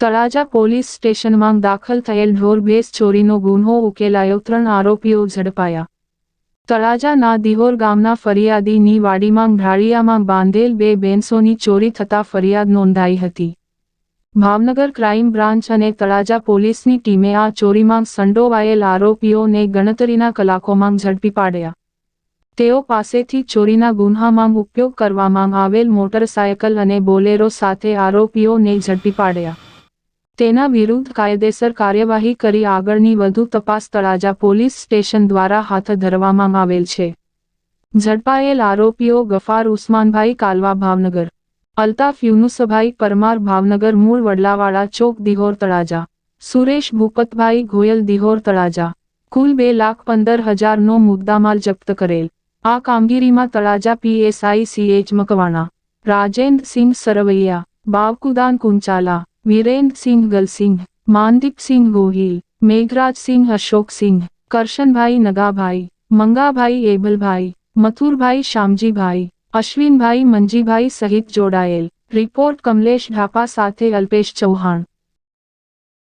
Talaja police સ્ટેશનમાં દાખલ થયેલ ઢોર ભેંસ ચોરીનો ગુન્હો ઉકેલાયો ત્રણ આરોપીઓ ઝડપાયા. તળાજાના દિહોર ગામના ફરિયાદીની વાડીમાં ઢાળિયામાં બાંધેલ બે બેન્સોની ચોરી થતા ફરિયાદ નોંધાઈ હતી. ભાવનગર ક્રાઇમ બ્રાન્ચ અને તળાજા પોલીસની ટીમે આ ચોરીમાં સંડોવાયેલ આરોપીઓને ગણતરીના કલાકોમાં ઝડપી પાડ્યા. તેઓ પાસેથી ચોરીના ગુન્હામાં ઉપયોગ કરવામાં આવેલ મોટરસાયકલ અને બોલેરો સાથે આરોપીઓને ઝડપી પાડ્યા. તેના વિરુદ્ધ કાયદેસર કાર્યવાહી કરી આગળની વધુ તપાસ તળાજા પોલીસ સ્ટેશન દ્વારા હાથ ધરવામાં આવેલ છે. ઝડપાયેલ આરોપીઓ ગફાર ઉસ્માનભાઈ કાલવા ભાવનગર. અલ્તાફ યુનુસભાઈ પરમાર ભાવનગર મૂળ વડલાવાડા ચોક દિહોર તળાજા. સુરેશ ભૂપતભાઈ ગોયલ દિહોર તળાજા. કુલ બે લાખ પંદર હજારનો મુદ્દામાલ જપ્ત કરેલ. આ કામગીરીમાં તળાજા પીએસઆઈ સીએચ મકવાણા, રાજેન્દ્રસિંહ સરવૈયા, બાવકુદાન કુંચાલા વિરેન્દ્રસિંહ ગલસિંહ માનદીપસિંહ ગોહિલ મેઘરાજસિંહ અશોકસિંહ કરશનભાઈ નગાભાઈ મંગાભાઈ એબલભાઈ મથુરભાઈ શામજીભાઈ અશ્વિનભાઈ મંજીભાઈ સહિત જોડાયેલ રિપોર્ટ કમલેશ ઢાપા સાથે અલ્પેશ ચૌહાણ